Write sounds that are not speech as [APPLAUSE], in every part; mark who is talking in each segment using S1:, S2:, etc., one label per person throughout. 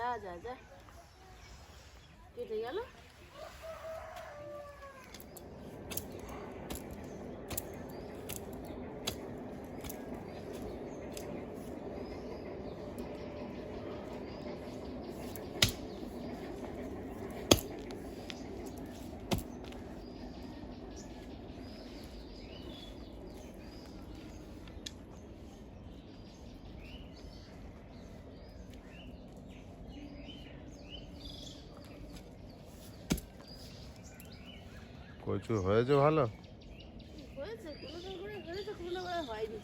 S1: যা যা যা। কেটে গেল?
S2: কচু হয়েছে ভালো
S1: হয়েছে কোনো দিন করে হয়েছে কোনো করে হয়নি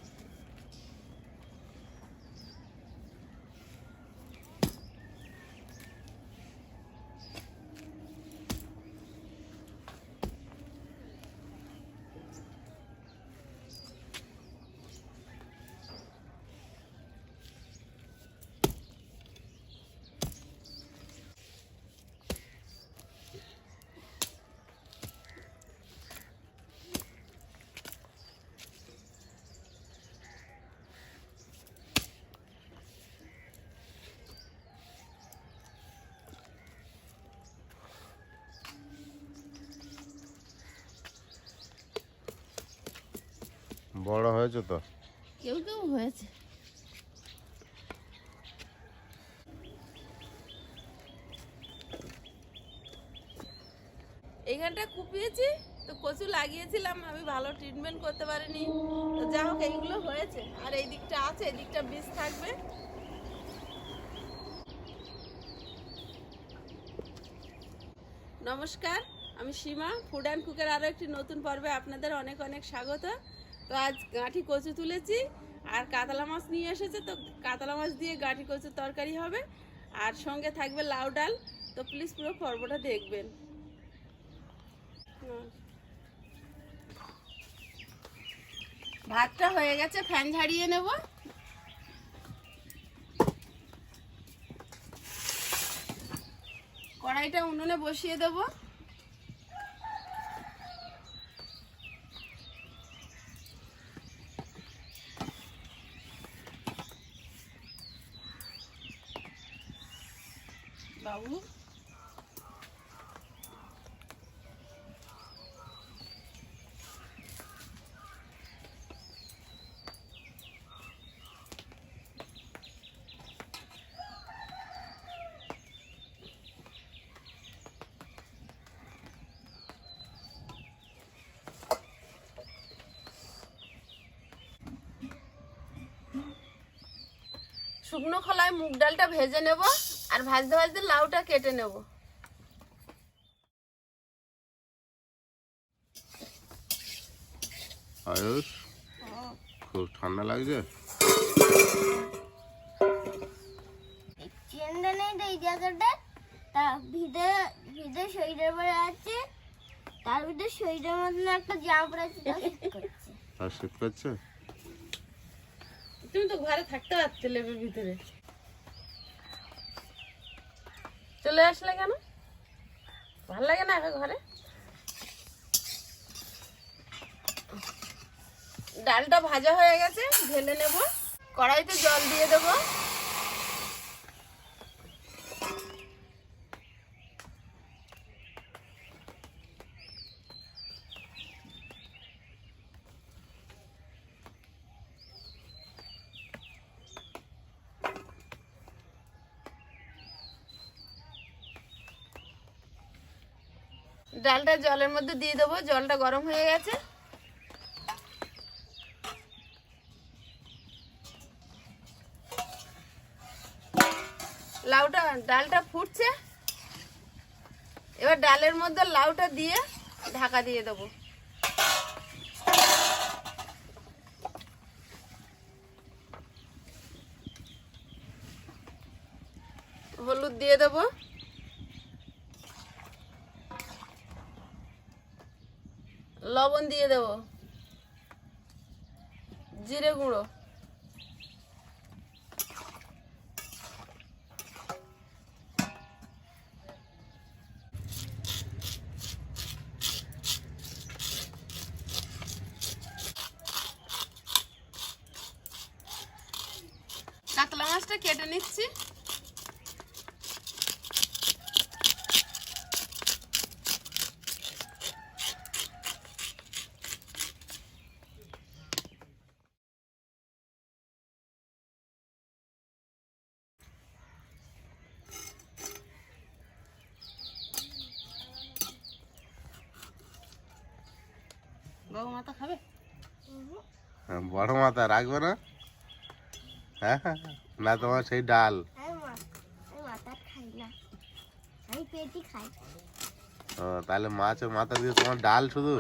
S2: বড় হয়েছে তো?
S1: কেউ কেউ হয়েছে। এইখানটা কুপিয়েছি তো কচু লাগিয়েছিলাম আমি ভালো ট্রিটমেন্ট করতে পারিনি। তো যা হোক এইগুলো হয়েছে। আর এই দিকটা আছে এই দিকটা বীজ থাকবে। নমস্কার আমি সীমা ফুড অ্যান্ড কুকের আরও একটি নতুন পর্বে আপনাদের অনেক অনেক স্বাগত। তো আজ গাঁঠি কচু তুলেছি, আর কাতলা মাছ নিয়ে এসেছে, তো কাতলা মাছ দিয়ে গাঁঠি কচুর তরকারি হবে। আর সঙ্গে থাকবে লাউ ডাল, তো প্লিজ পুরো পর্বটা দেখবেন। ভাতটা হয়ে গেছে, ফ্যান ঝাড়িয়ে নেব। কড়াইটা উনুনে বসিয়ে দেবো বাবু শুকনো খোলায় মুগ ডালটা ভেজে নেব আর ভাজতে ভাজতে লাউটা কেটে নেব।
S2: আয়ুষ খুব ঠান্ডা লাগছে?
S3: চেনটা নেই তো এই জায়গাটা। তা ভিতরে ভিতরে শরীরের পরে আছে। তার ভিতরে শরীরের মতন একটা জামা পরে আছে তা শীত করছে।
S2: শীত করছে?
S1: তুমি তো ঘরে থাকতে পারতে লেবের ভিতরে। চলে আসলে কেন? ভালো লাগে না এখন ঘরে? ডালটা ভাজা হয়ে গেছে, ঢেলে নেব। কড়াইতে জল দিয়ে দেবো। ডালটা জলের মধ্যে দিয়ে দেবো, জলটা গরম হয়ে গেছে। লাউটা, ডালটা ফুটছে। এবার ডালের মধ্যে লাউটা দিয়ে ঢাকা দিয়ে দেবো। হলুদ দিয়ে দেবো। লবণ দিয়ে দেবো। জিরে গুঁড়ো। কাতলা মাছটা কেটে নিচ্ছি বাবু মাথা খাবে
S2: হ্যাঁ, বড় মাথা রাখবে না? হ্যাঁ না তোমার সেই ডাল। ও, তাহলে মাছের মাথা দিয়ে তোমার ডাল শুধু?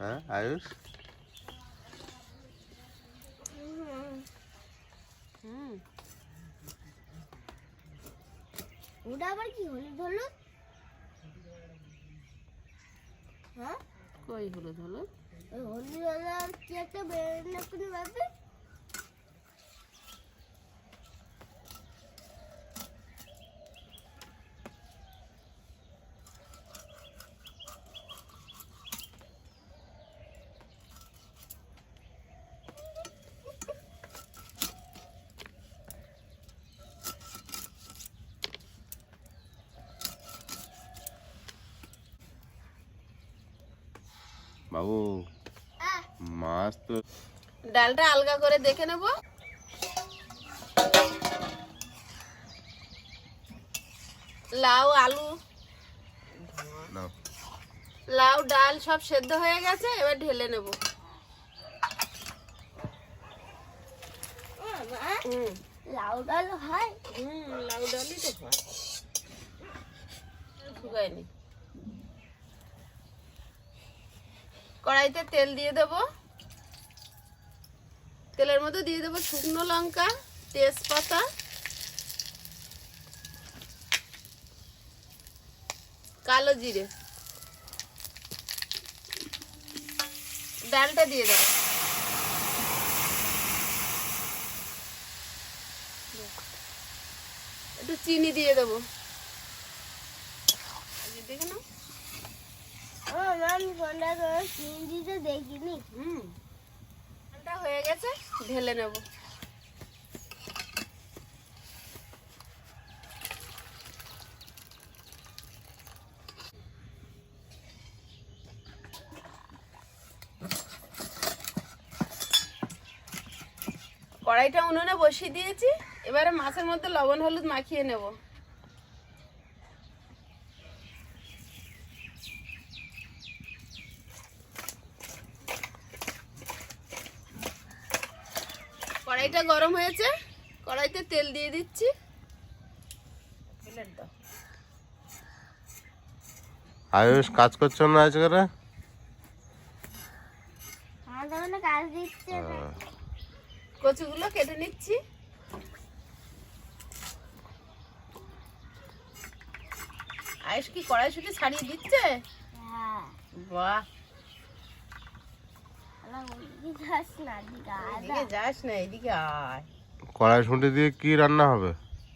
S2: হ্যাঁ আয়ুষ?
S3: ওটা আবার কি হলুদ হলুদ? হ্যাঁ
S1: কই হলুদ হলুদ?
S3: হলুদ কি একটা বেরোয় না কোনো ভাবে
S2: বাবু মাছ তো
S1: ডালটা আলগা করে দেখে নেব। লাউ আলু। লাউ ডাল সব সেদ্ধ হয়ে গেছে এবার ঢেলে নেব।
S3: ও মা
S1: হুম।
S3: লাউ ডাল হয়?
S1: হুম লাউ ডালই তো হয়। শুকায়নি কড়াইতে তেল দিয়ে দেব। তেলের মধ্যে দিয়ে দেবো শুকনো লঙ্কা তেজপাতা। কালো জিরে। ডালটা দিয়ে দেবো। একটু চিনি দিয়ে দেবো। দেখে নাও
S3: ও ফোনটা চিনি দিতে দেখিনি।
S1: হুম। হয়ে গেছে। ঢেলে নেব। কড়াইটা উনুনে বসিয়ে দিয়েছি এবারে মাছের মধ্যে লবণ হলুদ মাখিয়ে নেব কড়াইটা গরম হয়েছে কড়াইতে তেল দিয়ে দিচ্ছি।
S2: আয়ুষ কাজ করছ না আজকে রে?
S3: আমার তখন কাজ দিচ্ছে
S2: হ্যাঁ।
S1: কচুগুলো কেটে নিচ্ছি। আয়ুষ কি কড়াইশুটি ছাড়িয়ে দিচ্ছে?
S3: হ্যাঁ।
S1: বাহ।
S3: যাস না
S1: এদিকে আয়।
S2: কড়াইশুঁটি দিয়ে কি রান্না হবে?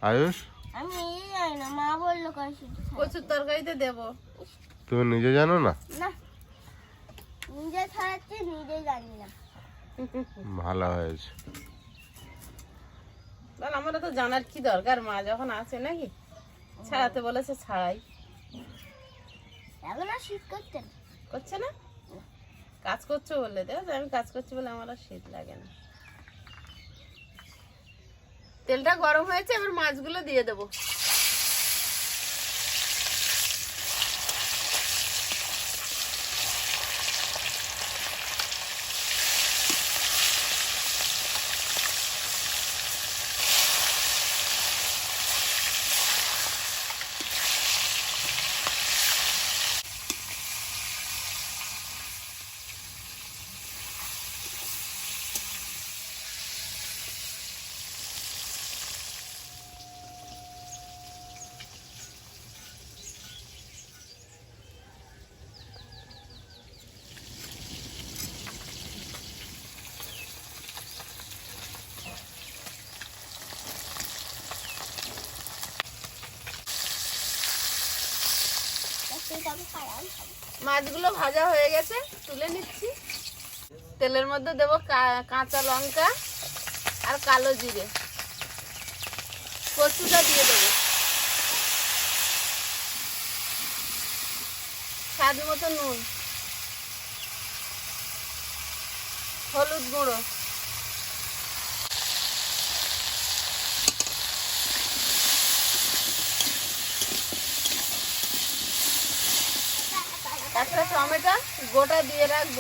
S2: আয়ুষ?
S3: আমি জানি না মা বলল শুধু
S1: কচুর তরকারিতে দেবো।
S2: তুমি নিজে জানো না?
S3: না নিজে ছাড়াচ্ছে নিজে জানি না।
S2: ভালো হয়েছে।
S1: বল আমরা তো জানার কি দরকার মা যখন আছে নাকি? ছাড়াতে বলেছে ছাড়াই।
S3: এখন আর শীত করছে না।
S1: করছে না? কাজ করছ বললে দেখো আমি কাজ করছি বলে আমার আর শীত লাগে না। তেলটা গরম হয়েছে, এবার মাছগুলো দিয়ে দেবো। মাছগুলো ভাজা হয়ে গেছে, তুলে নিচ্ছি। তেলের মধ্যে দেবো কাঁচা লঙ্কা আর কালো জিরে। কচুটা দিয়ে দেবো। স্বাদ মতো নুন। হলুদ গুঁড়ো। একটা টমেটো গোটা দিয়ে রাখব।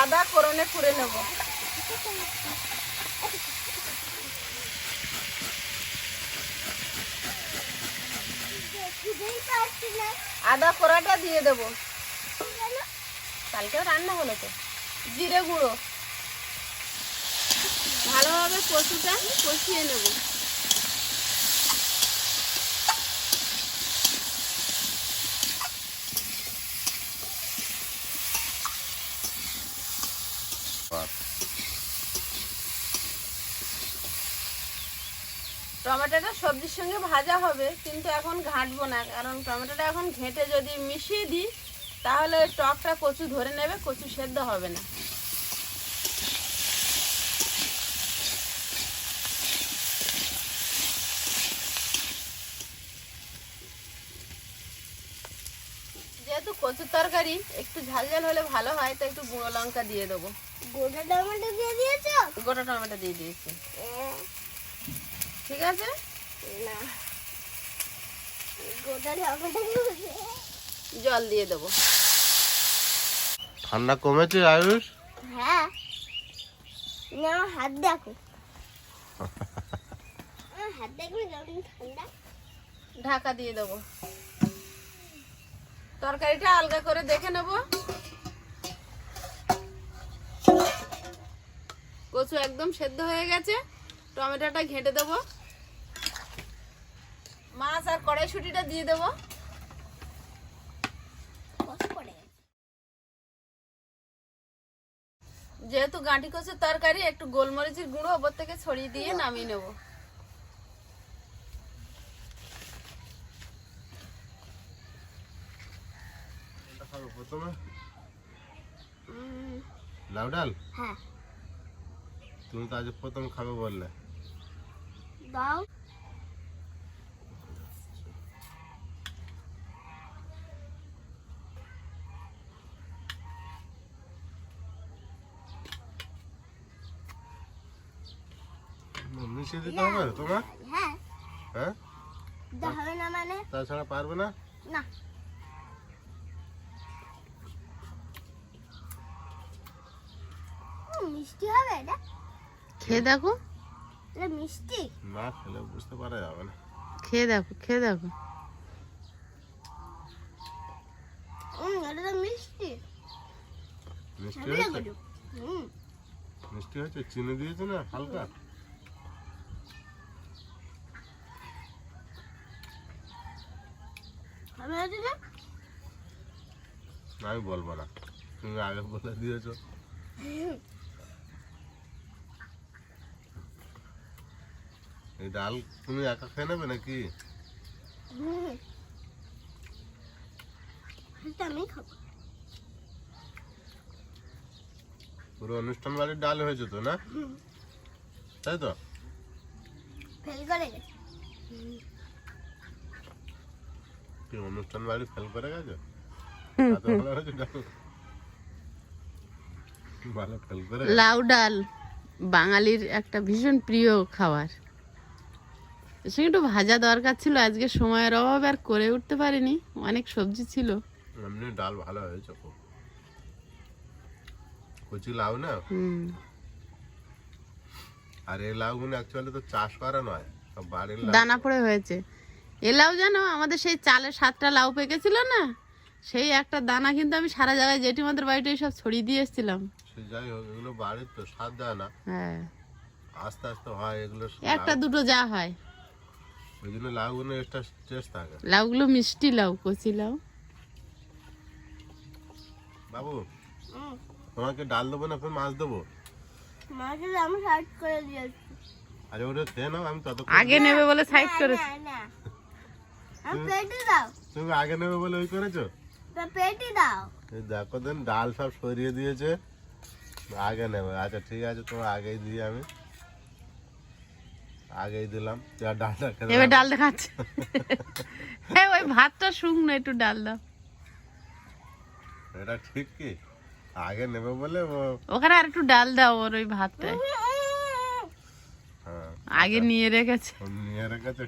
S1: আদা করনে কুড়ে নেব। আদা কোড়াটা দিয়ে দেবো।
S3: কেন?
S1: কালকেও রান্না হলো তো। জিরে গুঁড়ো। ভালোভাবে কচুটা কষিয়ে নেব। টমেটোটা সবজির সঙ্গে ভাজা হবে কিন্তু এখন ঘাঁটবো না কারণ টমেটোটা এখন ঘেঁটে যদি মিশিয়ে দিই তাহলে টকটা কচু ধরে নেবে কচু সেদ্ধ হবে না। যেহেতু কচুর তরকারি একটু ঝাল ঝাল হলে ভালো হয় তো একটু গুঁড়ো লঙ্কা দিয়ে দেবো।
S3: গোটা টমেটো দিয়ে দিয়েছ?
S1: গোটা টমেটো দিয়ে দিয়েছি।
S3: এ,
S1: ঠিক আছে?
S3: না। গোটা
S1: জল দিয়ে দেবো।
S2: ঠান্ডা কমেছে আয়ুষ?
S3: হ্যাঁ। না হাত দেখো। [LAUGHS] হাত দেখো ঠান্ডা।
S1: ঢাকা দিয়ে দেবো। তরকারিটা আলগা করে দেখে নেব। কচু একদম সেদ্ধ হয়ে গেছে। টমেটোটা ঘেঁটে দেবো। মাছ আর কড়াইশুটিটা দিয়ে দেবো। যেহেতু গাঁটি কচুর তরকারি একটু গোলমরিচের গুঁড়ো ওপর থেকে ছড়িয়ে দিয়ে নামিয়ে নেব।
S2: প্রথমে। লাউ ডাল?
S3: হ্যাঁ।
S2: তুমি তো আজ প্রথম খাবে বললে।
S3: দাও।
S2: মিশিয়ে দিতে হবে তোমার?
S3: হ্যাঁ।
S2: হ্যাঁ?
S3: হবে না মানে?
S2: তাছাড়া পারবে না?
S3: না। মিষ্টি হবে এটা?
S1: খেয়ে দেখো।
S3: এটা মিষ্টি?
S2: না খেলে বুঝতে পারা যাবে না।
S1: খেয়ে দেখো খেয়ে দেখো।
S3: হুম এটা তো মিষ্টি।
S2: মিষ্টি হয়েছে? মিষ্টি হয়েছে? চিনি দিয়েছে না হালকা
S3: হবে না দিদা
S2: আমি বলব না। তুমি আগে বলে দিয়েছ। এই ডাল তুমি একা খেয়ে নেবে নাকি? পুরো অনুষ্ঠান বাড়ির ডাল হয়েছে তো না? তাই তো?
S3: ফেল করে গেছে।
S2: কি অনুষ্ঠান বাড়ি ফেল করে গেছে।
S1: লাউ ডাল বাঙালির একটা ভীষণ প্রিয় খাবার। সে একটু ভাজা দরকার ছিল আজকে সময়ের অভাবে আর করে উঠতে পারিনি অনেক সবজি ছিল।
S2: এমনি ডাল ভালো হয়েছে খুব। কচি লাউ না?
S1: হুম।
S2: আর এই লাউগুলো অ্যাকচুয়ালি তো চাষ করা নয় সব বাড়ির
S1: দানা পড়ে হয়েছে। এ লাউ জানো আমাদের সেই চালের সাতটা লাউ পেকেছিল না সেই একটা দানা কিন্তু আমি সারা জায়গায় জেঠিমাদের বাড়িতে সব ছড়িয়ে দিয়ে এসেছিলাম।
S2: যাই হোক এগুলো বাড়ির তো
S1: হ্যাঁ।
S2: আস্তে আস্তে হয় এগুলো
S1: একটা দুটো যা হয়।
S2: ওই জন্য লাউগুলো একটা টেস্ট থাকে।
S1: লাউগুলো মিষ্টি লাউ কচি লাউ।
S2: বাবু তোমাকে ডাল দেবো না ফের মাছ দেবো?
S3: মাকে আমি করে দিয়েছি
S2: আরে ওটা আমি তত
S1: আগে নেবে বলে সাইড করেছি।
S3: না।
S2: তুমি আগে নেবে বলে ওই করেছ?
S3: দাও।
S2: দেখো দেন ডাল সব সরিয়ে দিয়েছে। আগে নেবে। আচ্ছা ঠিক আছে তোমার আগেই দিই আমি। আগেই দিলাম। যা ডালটা খেতে
S1: এবার
S2: দাও।
S1: ডাল দেখাচ্ছে। হ্যাঁ ওই ভাতটা শুকনো একটু ডাল দাও।
S2: এটা ঠিক কি? আগে নেবে বলে ও
S1: ওখানে আর একটু ডাল দাও ওর ওই ভাতটায়।
S2: হ্যাঁ
S1: আগে নিয়ে রেখেছে।
S2: নিয়ে রেখেছে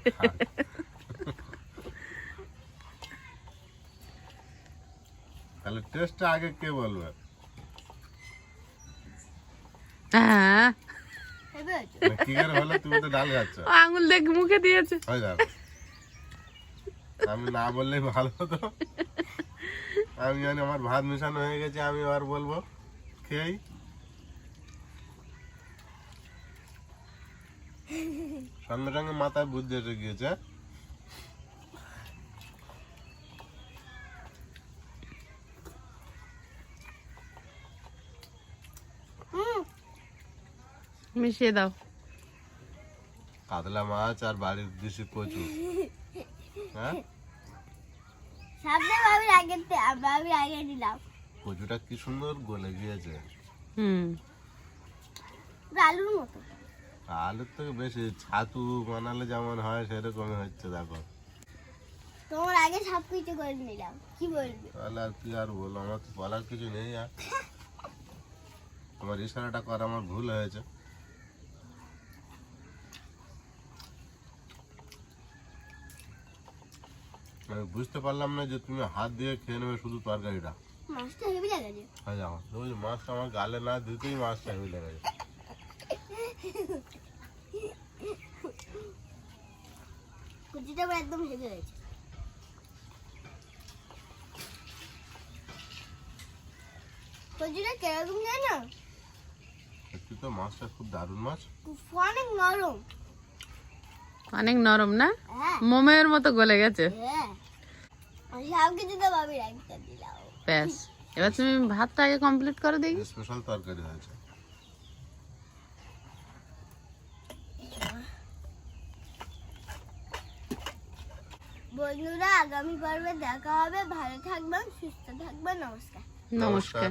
S2: তাহলে টেস্টটা আগে কে বলবে?
S1: হ্যাঁ।
S2: মানে কি করে হলো? তুমি তো ডাল খাচ্ছ।
S1: আঙুল দেখ মুখে দিয়েছে।
S2: হয় যাবে আমি না বললেই ভালো হতো। আমি জানি আমার ভাত মিশানো হয়ে গেছে আমি বলব। খেয়েই। সঙ্গে সঙ্গে মাথায় বুদ্ধি এসে গিয়েছে
S3: হুম
S1: মিশিয়ে দাও।
S2: কাতলা মাছ আর বাড়ির দেশি কচু। হ্যাঁ?
S3: সামনে আগে আগে দিলাম।
S2: কচুটা কি সুন্দর গলে গিয়েছে।
S1: হুম।
S3: আলুর মতো।
S2: আলুর থেকে বেশি ছাতু বানালে যেমন হয় সেরকমই হচ্ছে দেখো।
S3: তোমার আগে সব কিছু করে নিলাম। কি বলবি?
S2: তাহলে আর কি আর বলব আমার তো বলার কিছু নেই আর। তোমার ইশারাটা করা আমার ভুল হয়েছে। আমি বুঝতে পারলাম না যে তুমি হাত দিয়ে খেয়ে নেবে শুধু তরকারিটা।
S3: মাছটা
S2: হয়ে যাও ওই মাছটা আমার গালে না দিতেই মাছটা হয়ে লেগে। যায়
S3: কুচিটা একদম হেভি হয়েছে। কুচিটা কীরকম জানো?
S2: সত্যি তো মাছটা খুব দারুণ মাছ।
S3: অনেক নরম।
S1: অনেক নরম না?
S3: হ্যাঁ।
S1: মোমের মতো গলে গেছে।
S3: হ্যাঁ। সব কিছু তো দিলাম
S1: ব্যাস। এবার তুমি ভাতটা আগে কমপ্লিট করে দেখি।
S2: স্পেশাল তরকারি হয়েছে।
S3: বন্ধুরা আগামী পর্বে দেখা হবে। ভালো থাকবেন সুস্থ থাকবেন নমস্কার।
S1: নমস্কার।